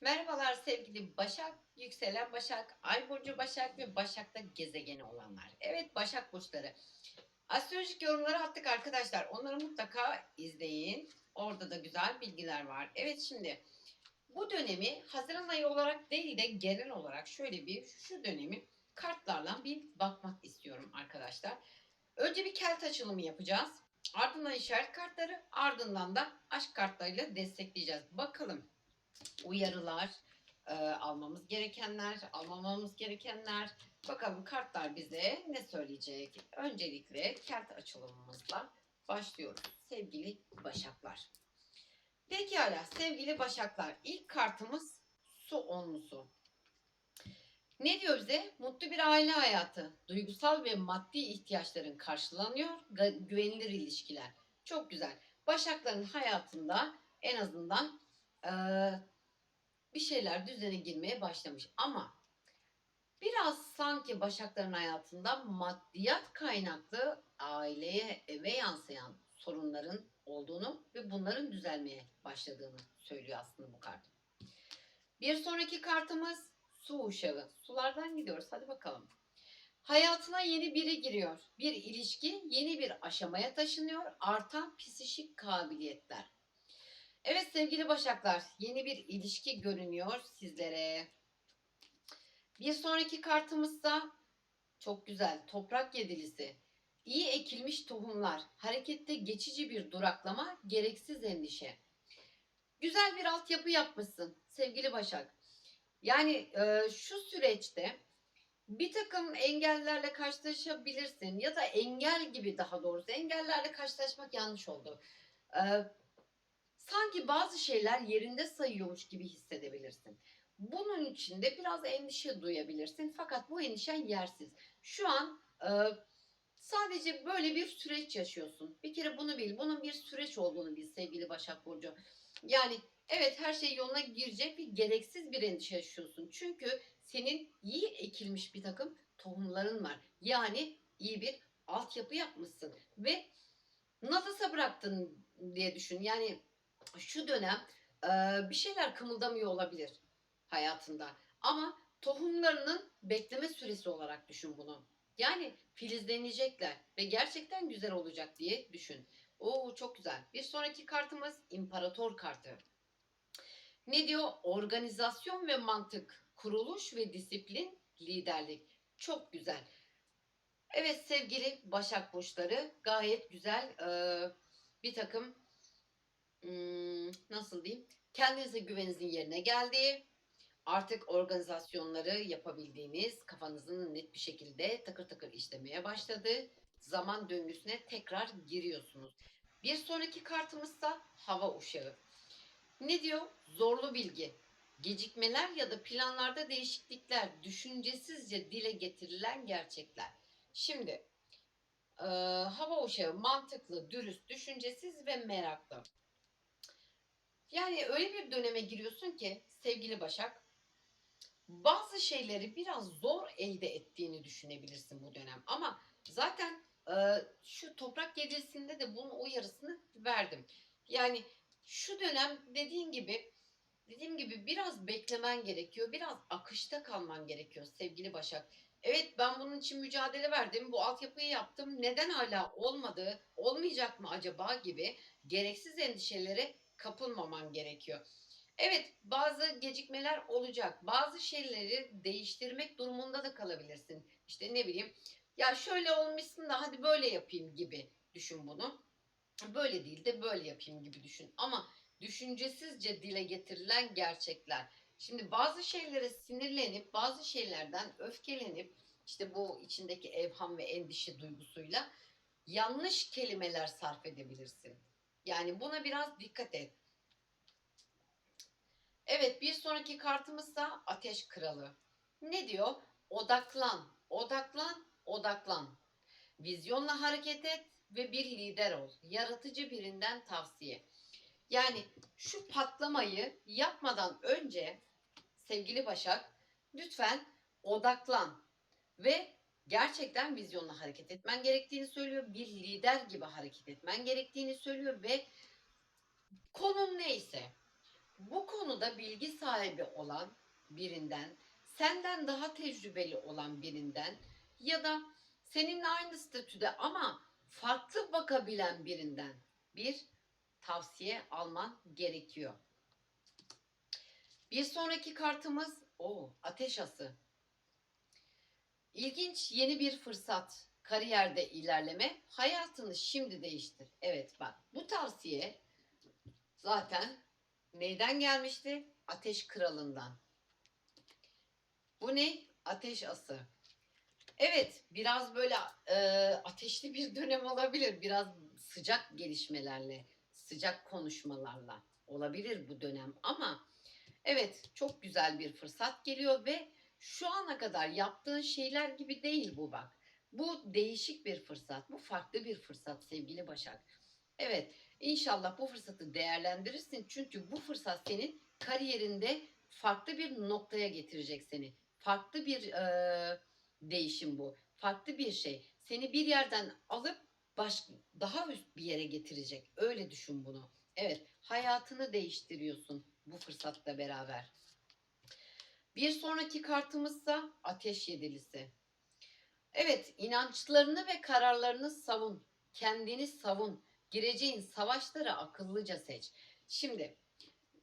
Merhabalar sevgili Başak, yükselen Başak, Ay burcu Başak ve Başak'ta gezegeni olanlar. Evet Başak burçları. Astrolojik yorumları attık arkadaşlar. Onları mutlaka izleyin. Orada da güzel bilgiler var. Evet şimdi bu dönemi Haziran ayı olarak değil de genel olarak şöyle bir şu dönemi kartlarla bir bakmak istiyorum arkadaşlar. Önce bir kelt açılımı yapacağız. Ardından işaret kartları, ardından da aşk kartlarıyla destekleyeceğiz. Bakalım uyarılar, e, almamız gerekenler, almamamız gerekenler. Bakalım kartlar bize ne söyleyecek? Öncelikle kart açılımımızla başlıyoruz sevgili Başaklar. Pekala sevgili Başaklar ilk kartımız su onlusu. Ne diyor bize? Mutlu bir aile hayatı, duygusal ve maddi ihtiyaçların karşılanıyor, güvenilir ilişkiler. Çok güzel. Başakların hayatında en azından bir şeyler düzene girmeye başlamış. Ama biraz sanki Başakların hayatında maddiyat kaynaklı aileye, eve yansıyan sorunların olduğunu ve bunların düzelmeye başladığını söylüyor aslında bu kart. Bir sonraki kartımız su uşağı. Sulardan gidiyoruz. Hadi bakalım. Hayatına yeni biri giriyor. Bir ilişki yeni bir aşamaya taşınıyor. Artan psişik kabiliyetler. Evet sevgili Başaklar, yeni bir ilişki görünüyor sizlere. Bir sonraki kartımızsa çok güzel, toprak yedilisi. İyi ekilmiş tohumlar, harekette geçici bir duraklama, gereksiz endişe. Güzel bir altyapı yapmışsın sevgili Başak. Yani e, şu süreçte bir takım engellerle karşılaşabilirsin ya da engel gibi daha doğrusu engellerle karşılaşmak yanlış oldu. E, sanki bazı şeyler yerinde sayıyormuş gibi hissedebilirsin. Bunun için de biraz endişe duyabilirsin fakat bu endişen yersiz. Şu an e, sadece böyle bir süreç yaşıyorsun. Bir kere bunu bil. Bunun bir süreç olduğunu bil sevgili Başak Burcu. Yani evet her şey yoluna girecek ve gereksiz bir endişe yaşıyorsun. Çünkü senin iyi ekilmiş bir takım tohumların var. Yani iyi bir altyapı yapmışsın ve nadasa bıraktın diye düşün. Yani şu dönem e, bir şeyler kımıldamıyor olabilir hayatında. Ama tohumlarının bekleme süresi olarak düşün bunu. Yani filizlenecekler ve gerçekten güzel olacak diye düşün. Oo çok güzel. Bir sonraki kartımız imparator kartı. Ne diyor? Organizasyon ve mantık, kuruluş ve disiplin, liderlik. Çok güzel. Evet sevgili Başak Burçları gayet güzel e, bir takım hmm, nasıl diyeyim kendinize güveninizin yerine geldiği artık organizasyonları yapabildiğiniz kafanızın net bir şekilde takır takır işlemeye başladı. Zaman döngüsüne tekrar giriyorsunuz. Bir sonraki kartımızsa hava uşağı. Ne diyor? Zorlu bilgi. Gecikmeler ya da planlarda değişiklikler, düşüncesizce dile getirilen gerçekler. Şimdi e, hava uşağı mantıklı, dürüst, düşüncesiz ve meraklı. Yani öyle bir döneme giriyorsun ki sevgili Başak, bazı şeyleri biraz zor elde ettiğini düşünebilirsin bu dönem. Ama zaten e, şu toprak gecesinde de bunun uyarısını verdim. Yani şu dönem dediğin gibi dediğim gibi biraz beklemen gerekiyor. Biraz akışta kalman gerekiyor sevgili Başak. Evet ben bunun için mücadele verdim. Bu altyapıyı yaptım. Neden hala olmadı? Olmayacak mı acaba gibi gereksiz endişelere kapılmaman gerekiyor. Evet bazı gecikmeler olacak. Bazı şeyleri değiştirmek durumunda da kalabilirsin. İşte ne bileyim ya şöyle olmuşsun da hadi böyle yapayım gibi düşün bunu. Böyle değil de böyle yapayım gibi düşün. Ama düşüncesizce dile getirilen gerçekler. Şimdi bazı şeylere sinirlenip bazı şeylerden öfkelenip işte bu içindeki evham ve endişe duygusuyla yanlış kelimeler sarf edebilirsin. Yani buna biraz dikkat et. Evet bir sonraki kartımızsa Ateş Kralı. Ne diyor? Odaklan, odaklan, odaklan. Vizyonla hareket et ve bir lider ol. Yaratıcı birinden tavsiye. Yani şu patlamayı yapmadan önce sevgili Başak lütfen odaklan ve gerçekten vizyonla hareket etmen gerektiğini söylüyor. Bir lider gibi hareket etmen gerektiğini söylüyor ve konun neyse bu konuda bilgi sahibi olan birinden, senden daha tecrübeli olan birinden ya da seninle aynı statüde ama farklı bakabilen birinden bir tavsiye alman gerekiyor. Bir sonraki kartımız o ateş ası. İlginç yeni bir fırsat. Kariyerde ilerleme. Hayatını şimdi değiştir. Evet bak bu tavsiye zaten neyden gelmişti? Ateş kralından. Bu ne? Ateş ası. Evet biraz böyle e, ateşli bir dönem olabilir. Biraz sıcak gelişmelerle, sıcak konuşmalarla olabilir bu dönem ama evet çok güzel bir fırsat geliyor ve şu ana kadar yaptığın şeyler gibi değil bu bak. Bu değişik bir fırsat. Bu farklı bir fırsat sevgili Başak. Evet inşallah bu fırsatı değerlendirirsin. Çünkü bu fırsat senin kariyerinde farklı bir noktaya getirecek seni. Farklı bir e, değişim bu. Farklı bir şey. Seni bir yerden alıp baş, daha üst bir yere getirecek. Öyle düşün bunu. Evet hayatını değiştiriyorsun bu fırsatla beraber. Bir sonraki kartımızsa ateş yedilisi. Evet, inançlarını ve kararlarını savun. Kendini savun. Gireceğin savaşları akıllıca seç. Şimdi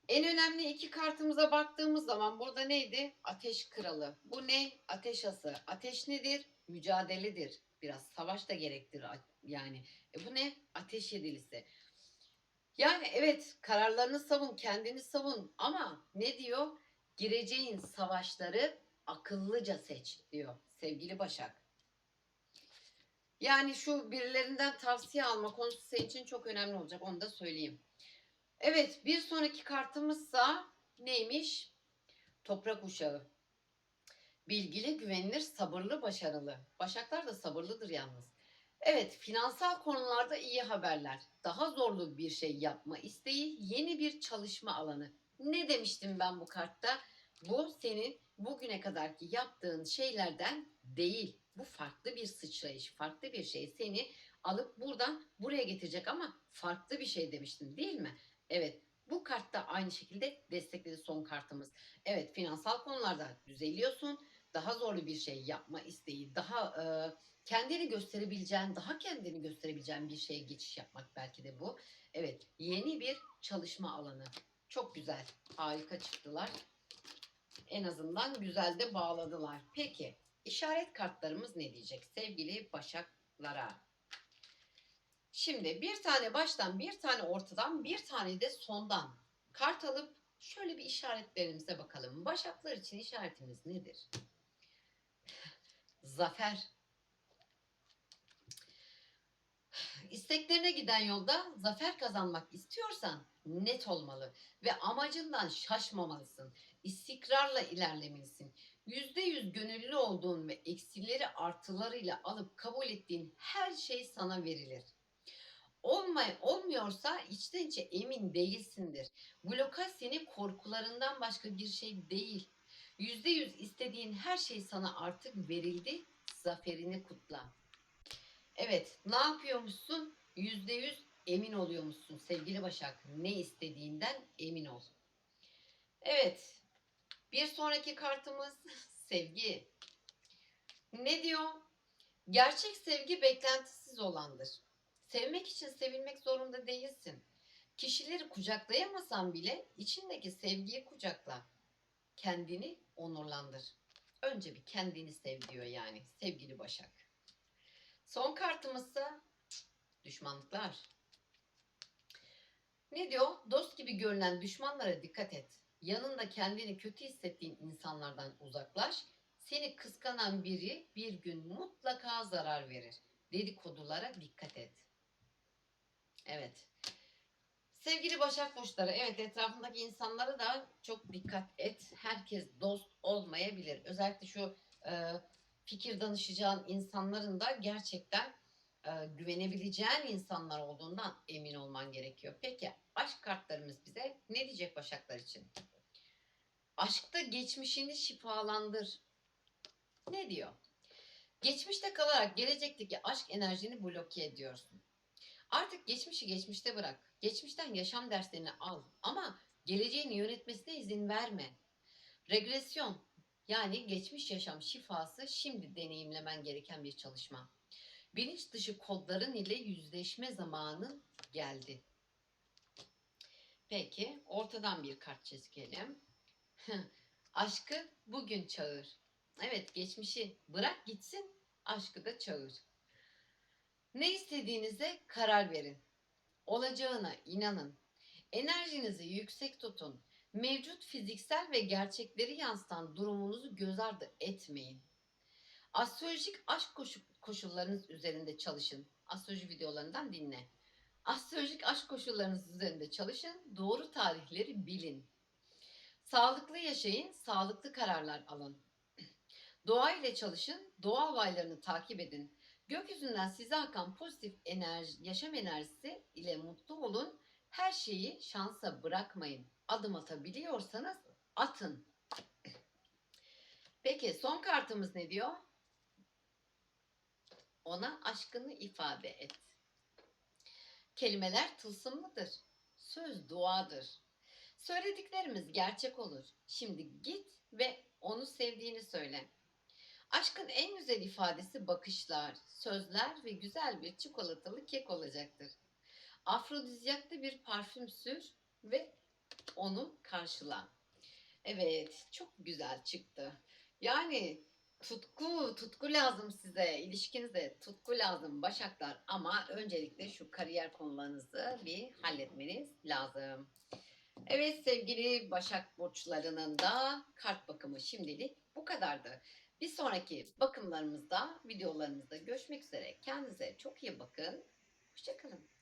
en önemli iki kartımıza baktığımız zaman burada neydi? Ateş kralı. Bu ne? Ateş ası. Ateş nedir? Mücadeledir. Biraz savaş da gerektirir yani. E bu ne? Ateş yedilisi. Yani evet kararlarını savun, kendini savun ama ne diyor? Gireceğin savaşları akıllıca seç diyor sevgili Başak. Yani şu birilerinden tavsiye alma konusu senin için çok önemli olacak onu da söyleyeyim. Evet bir sonraki kartımızsa neymiş? Toprak uşağı. Bilgili, güvenilir, sabırlı, başarılı. Başaklar da sabırlıdır yalnız. Evet, finansal konularda iyi haberler. Daha zorlu bir şey yapma isteği, yeni bir çalışma alanı. Ne demiştim ben bu kartta? Bu senin bugüne kadarki yaptığın şeylerden değil. Bu farklı bir sıçrayış, farklı bir şey. Seni alıp buradan buraya getirecek ama farklı bir şey demiştim değil mi? Evet, bu kart da aynı şekilde destekledi son kartımız. Evet, finansal konularda düzeliyorsun. Daha zorlu bir şey yapma isteği, daha e, kendini gösterebileceğin, daha kendini gösterebileceğin bir şeye geçiş yapmak belki de bu. Evet, yeni bir çalışma alanı. Çok güzel, harika çıktılar. En azından güzel de bağladılar. Peki, işaret kartlarımız ne diyecek sevgili başaklara? Şimdi bir tane baştan, bir tane ortadan, bir tane de sondan kart alıp şöyle bir işaretlerimize bakalım. Başaklar için işaretimiz nedir? Zafer. İsteklerine giden yolda zafer kazanmak istiyorsan net olmalı ve amacından şaşmamalısın. İstikrarla ilerlemelisin. Yüzde yüz gönüllü olduğun ve eksileri artılarıyla alıp kabul ettiğin her şey sana verilir. Olmay, olmuyorsa içten içe emin değilsindir. Blokaj senin korkularından başka bir şey değil. Yüzde yüz istediğin her şey sana artık verildi. Zaferini kutla. Evet, ne yapıyormuşsun? Yüzde yüz emin oluyormuşsun sevgili Başak. Ne istediğinden emin ol. Evet, bir sonraki kartımız sevgi. Ne diyor? Gerçek sevgi beklentisiz olandır. Sevmek için sevilmek zorunda değilsin. Kişileri kucaklayamasan bile içindeki sevgiyi kucakla. Kendini onurlandır. Önce bir kendini sev diyor yani sevgili Başak. Son kartımızsa düşmanlıklar. Ne diyor? Dost gibi görünen düşmanlara dikkat et. Yanında kendini kötü hissettiğin insanlardan uzaklaş. Seni kıskanan biri bir gün mutlaka zarar verir. Dedikodulara dikkat et. Evet. Sevgili Başak Burçları, evet etrafındaki insanlara da çok dikkat et. Herkes dost olmayabilir. Özellikle şu e, fikir danışacağın insanların da gerçekten e, güvenebileceğin insanlar olduğundan emin olman gerekiyor. Peki aşk kartlarımız bize ne diyecek Başaklar için? Aşkta geçmişini şifalandır. Ne diyor? Geçmişte kalarak gelecekteki aşk enerjini bloke ediyorsun. Artık geçmişi geçmişte bırak. Geçmişten yaşam derslerini al. Ama Geleceğini yönetmesine izin verme. Regresyon yani geçmiş yaşam şifası şimdi deneyimlemen gereken bir çalışma. Bilinç dışı kodların ile yüzleşme zamanı geldi. Peki ortadan bir kart çizgelim. Aşkı bugün çağır. Evet geçmişi bırak gitsin aşkı da çağır. Ne istediğinize karar verin. Olacağına inanın. Enerjinizi yüksek tutun. Mevcut fiziksel ve gerçekleri yansıtan durumunuzu göz ardı etmeyin. Astrolojik aşk koşu- koşullarınız üzerinde çalışın. Astroloji videolarından dinle. Astrolojik aşk koşullarınız üzerinde çalışın. Doğru tarihleri bilin. Sağlıklı yaşayın, sağlıklı kararlar alın. Doğa ile çalışın, doğa olaylarını takip edin. Gökyüzünden size akan pozitif enerji, yaşam enerjisi ile mutlu olun. Her şeyi şansa bırakmayın. Adım atabiliyorsanız atın. Peki son kartımız ne diyor? Ona aşkını ifade et. Kelimeler tılsımlıdır. Söz duadır. Söylediklerimiz gerçek olur. Şimdi git ve onu sevdiğini söyle. Aşkın en güzel ifadesi bakışlar, sözler ve güzel bir çikolatalı kek olacaktır. Afrodizyaklı bir parfüm sür ve onu karşıla. Evet, çok güzel çıktı. Yani tutku, tutku lazım size, ilişkinize tutku lazım Başaklar. Ama öncelikle şu kariyer konularınızı bir halletmeniz lazım. Evet sevgili Başak burçlarının da kart bakımı şimdilik bu kadardı. Bir sonraki bakımlarımızda, videolarımızda görüşmek üzere. Kendinize çok iyi bakın. Hoşçakalın.